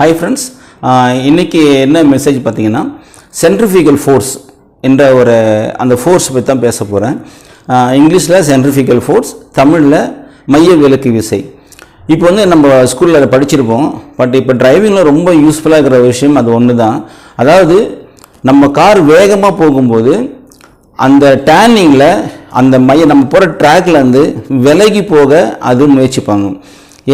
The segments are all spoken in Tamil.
ஹாய் ஃப்ரெண்ட்ஸ் இன்றைக்கி என்ன மெசேஜ் பார்த்தீங்கன்னா சென்ட்ரிஃபிகல் ஃபோர்ஸ் என்ற ஒரு அந்த ஃபோர்ஸ் பற்றி தான் பேச போகிறேன் இங்கிலீஷில் சென்ட்ரிஃபிகல் ஃபோர்ஸ் தமிழில் மைய விலக்கு விசை. இப்போ வந்து நம்ம ஸ்கூலில் அதை படிச்சிருப்போம். பட் இப்போ டிரைவிங்கில் ரொம்ப யூஸ்ஃபுல்லாக இருக்கிற விஷயம் அது ஒன்று தான் அதாவது நம்ம கார் வேகமாக போகும்போது அந்த டேர்னிங்கில் அந்த மைய நம்ம போகிற ட்ராக்லேருந்து விலகி போக அது முயற்சிப்பாங்க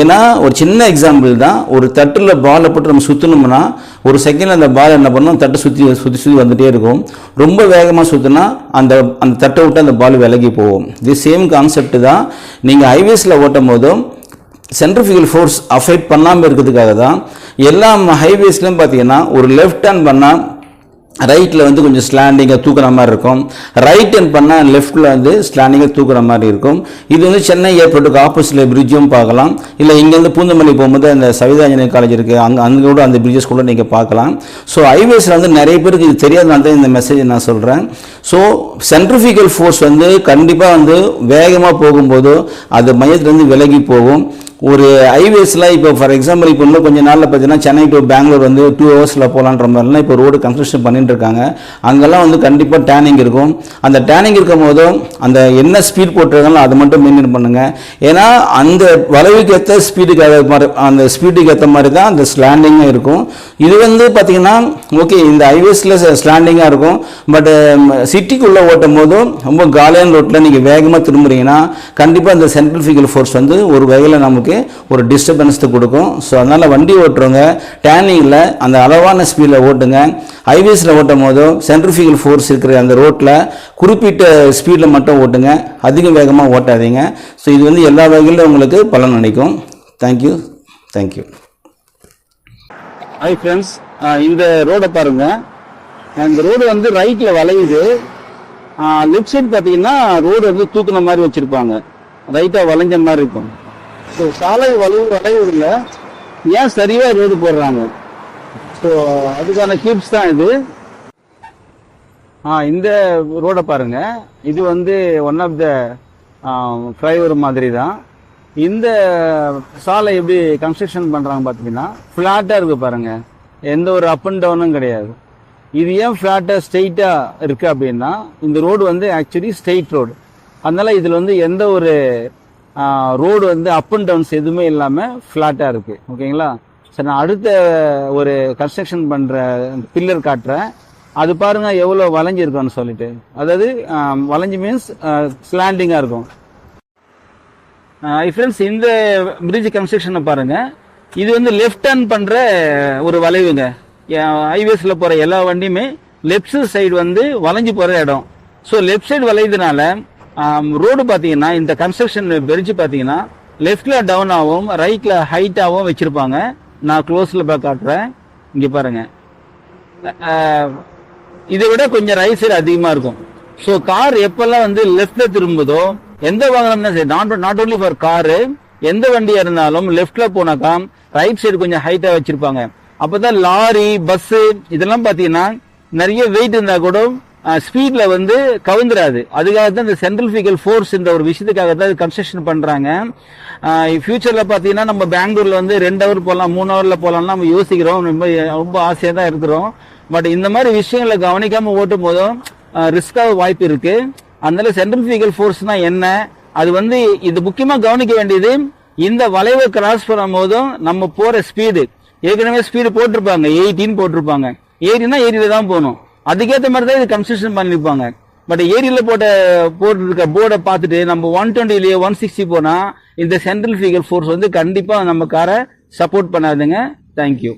ஏன்னா ஒரு சின்ன எக்ஸாம்பிள் தான். ஒரு தட்டில் பாலை போட்டு நம்ம சுற்றணும்னா ஒரு செகண்ட் அந்த பால் என்ன பண்ணணும் தட்டை சுற்றி சுற்றி சுற்றி வந்துகிட்டே இருக்கும். ரொம்ப வேகமாக சுற்றினா அந்த அந்த தட்டை விட்டு அந்த பால் விலகி போகும். இது சேம் கான்செப்ட் தான். நீங்கள் ஹைவேஸில் ஓட்டும் போதும் சென்ட்ரிஃபிகல் ஃபோர்ஸ் அஃபெக்ட் பண்ணாமல் இருக்கிறதுக்காக தான் எல்லா ஹைவேஸ்லையும் பார்த்தீங்கன்னா ஒரு லெஃப்ட் ஹேண்ட் பண்ணால் ரைட்டில் வந்து கொஞ்சம் ஸ்லாண்டிங்காக தூக்குற மாதிரி இருக்கும். ரைட் ஹேண்ட் பண்ணால் லெஃப்ட்டில் வந்து ஸ்லாண்டிங்காக தூக்குற மாதிரி இருக்கும். இது வந்து சென்னை ஏர்போர்ட்டுக்கு ஆப்போசிட்டில் பிரிட்ஜும் பார்க்கலாம். இல்லை இங்கேருந்து பூந்தமல்லி போகும்போது அந்த சவிதாஞ்சனி காலேஜ் இருக்குது அங்கே அங்கே கூட அந்த பிரிட்ஜஸ் கூட நீங்கள் பார்க்கலாம். ஸோ ஹைவேஸில் வந்து நிறைய பேருக்கு இது தெரியாதனால தான் இந்த மெசேஜ் நான் சொல்கிறேன் ஸோ சென்ட்ரிஃபிகல் ஃபோர்ஸ் வந்து கண்டிப்பாக வந்து வேகமாக போகும்போது அது மையத்துலேருந்து விலகி போகும். ஒரு ஹைவேஸில் இப்போ ஃபார் எக்ஸாம்பிள் இப்போ இன்னும் கொஞ்சம் நாளில் பார்த்தீங்கன்னா சென்னை டு பெங்களூர் வந்து டூ ஹவர்ஸில் போகலான்ற மாதிரிலாம் இப்போ ரோடு கன்ஸ்ட்ரக்ஷன் பண்ணிட்டு இருக்காங்க. அங்கெல்லாம் வந்து கண்டிப்பாக டேனிங் இருக்கும். அந்த டேனிங் இருக்கும் போதும் அந்த என்ன ஸ்பீட் போட்டிருக்காங்களோ அதை மட்டும் மெயின்டைன் பண்ணுங்கள் ஏன்னா அந்த வளைவுக்கு ஏற்ற ஸ்பீடுக்கு ஏற்ற மாதிரி அந்த ஸ்பீடுக்கு ஏற்ற மாதிரி தான் அந்த ஸ்லாண்டிங்கும் இருக்கும். இது வந்து பார்த்தீங்கன்னா ஓகே இந்த ஹைவேஸில் ஸ்லாண்டிங்காக இருக்கும். பட் சிட்டிக்குள்ளே um, ஓட்டும் போதும் ரொம்ப காலியான ரோட்டில் நீங்கள் வேகமாக திரும்புறீங்கன்னா கண்டிப்பாக இந்த சென்ட்ரிஃபிகல் ஃபோர்ஸ் வந்து ஒரு வகையில் நமக்கு ஒரு டிஸ்டர்பன்ஸ் கொடுக்கும். ஸோ அதனால் வண்டி ஓட்டுறவங்க டேனிங்கில் அந்த அளவான ஸ்பீடில் ஓட்டுங்க. ஹைவேஸில் ஓட்டும் போதும் சென்ட்ரிஃபிகல் ஃபோர்ஸ் இருக்கிற அந்த ரோட்டில் குறிப்பிட்ட ஸ்பீடில் மட்டும் ஓட்டுங்க. அதிக வேகமாக ஓட்டாதீங்க. ஸோ இது வந்து எல்லா வகையிலும் உங்களுக்கு பலன் நினைக்கும் தேங்க்யூ தேங்க்யூ ஹாய் ஃப்ரெண்ட்ஸ் இந்த ரோடை பாருங்கள் இந்த ரோடு வந்து ரைட்டில் வளையுது. லெஃப்ட் சைடு பார்த்தீங்கன்னா ரோடு வந்து தூக்குன மாதிரி வச்சுருப்பாங்க. ரைட்டாக வளைஞ்ச மாதிரி இருக்கும். ஸோ சாலை வளைவு வளைவுல ஏன் சரியாக ரோடு போடுறாங்க? ஸோ அதுக்கான டிப்ஸ் தான் இது. ஆ இந்த ரோடை பாருங்க. இது வந்து ஒன் ஆஃப் த ஃப்ளைஓவர் மாதிரி தான் இந்த சாலை எப்படி கன்ஸ்ட்ரக்ஷன் பண்ணுறாங்க பார்த்தீங்கன்னா ஃப்ளாட்டாக இருக்குது பாருங்கள் எந்த ஒரு அப் அண்ட் டவுனும் கிடையாது. இது ஏன் ஃப்ளாட்டாக ஸ்ட்ரெயிட்டாக இருக்குது அப்படின்னா இந்த ரோடு வந்து ஆக்சுவலி ஸ்ட்ரெயிட் ரோடு அதனால் இதில் வந்து எந்த ஒரு ரோடு வந்து அப் அண்ட் டவுன்ஸ் எதுவுமே இல்லாமல் ஃப்ளாட்டாக இருக்குது ஓகேங்களா சரி நான் அடுத்த ஒரு கன்ஸ்ட்ரக்ஷன் பண்ணுற பில்லர் காட்டுறேன். அது பாருங்க எவ்வளோ வளைஞ்சிருக்கோன்னு சொல்லிட்டு. அதாவது வளைஞ்சு மீன்ஸ் ஸ்லாண்டிங்காக இருக்கும். ஃப்ரெண்ட்ஸ் இந்த பிரிட்ஜ் கன்ஸ்ட்ரக்ஷனை பாருங்கள் இது வந்து லெஃப்ட் டர்ன் பண்ணுற ஒரு வளைவுங்க. ஹைவேஸில் போகிற எல்லா வண்டியுமே லெஃப்ட் சைடு வந்து வளைஞ்சு போகிற இடம். ஸோ லெஃப்ட் சைடு வளையதுனால ரோடு பார்த்தீங்கன்னா இந்த கன்ஸ்ட்ரக்ஷன் பிரிட்ஜ் பார்த்தீங்கன்னா லெஃப்டில் டவுன் ஆகும் ரைட்டில் ஹைட்டாகவும் வச்சுருப்பாங்க. நான் க்ளோஸில் போய் காட்டுறேன். இங்கே பாருங்கள் இதை விட கொஞ்சம் ரைட் சைடு அதிகமாக இருக்கும். ஸோ கார் எப்பெல்லாம் வந்து லெஃப்டில் திரும்புதோ எந்த வாகனம்னா சரி not not only for car எந்த வண்டியாக இருந்தாலும் லெஃப்டில் போனாக்கா ரைட் சைடு கொஞ்சம் ஹைட்டாக வச்சுருப்பாங்க. அப்போ தான் லாரி பஸ்ஸு இதெல்லாம் பார்த்தீங்கன்னா நிறைய வெயிட் இருந்தால் கூட ஸ்பீடில் வந்து கவுந்துராது அதுக்காக தான் இந்த சென்ட்ரிஃபிகல் ஃபோர்ஸ் இந்த ஒரு விஷயத்துக்காக தான் கன்ஸ்ட்ரக்ஷன் பண்ணுறாங்க ஃபியூச்சரில் பார்த்தீங்கன்னா நம்ம பெங்களூரில் வந்து ரெண்டு ஹவர் போகலாம் மூணு ஹவரில் போகலாம்னு நம்ம யோசிக்கிறோம். ரொம்ப ரொம்ப ஆசையாக தான் இருக்கிறோம். பட் இந்த மாதிரி விஷயங்களை கவனிக்காமல் ஓட்டும் போதும் ரிஸ்காக வாய்ப்பு இருக்குது அதனால சென்ட்ரிஃபிகல் ஃபோர்ஸ்னால் என்ன? அது வந்து இது முக்கியமாக கவனிக்க வேண்டியது இந்த வளைவை கிராஸ் பண்ணும் போதும் நம்ம போகிற ஸ்பீடு ஏற்கனவே ஸ்பீடு போட்டிருப்பாங்க. எயிட்டின்னு போட்டிருப்பாங்க. எயிட்டினா ஏரியில தான் போகணும். அதுக்கேற்ற மாதிரி தான் இது கன்ஸ்ட்ரக்ஷன் பண்ணிருப்பாங்க. பட் ஏரியில போட்ட போட்டிருக்க போர்டை பார்த்துட்டு நம்ம ஒன் டுவெண்ட்டிலேயே ஒன் சிக்ஸ்டி போனால் இந்த சென்ட்ரல் ஃபிகர் ஃபோர்ஸ் வந்து கண்டிப்பாக நம்ம காரை சப்போர்ட் பண்ணாதுங்க. தேங்க்யூ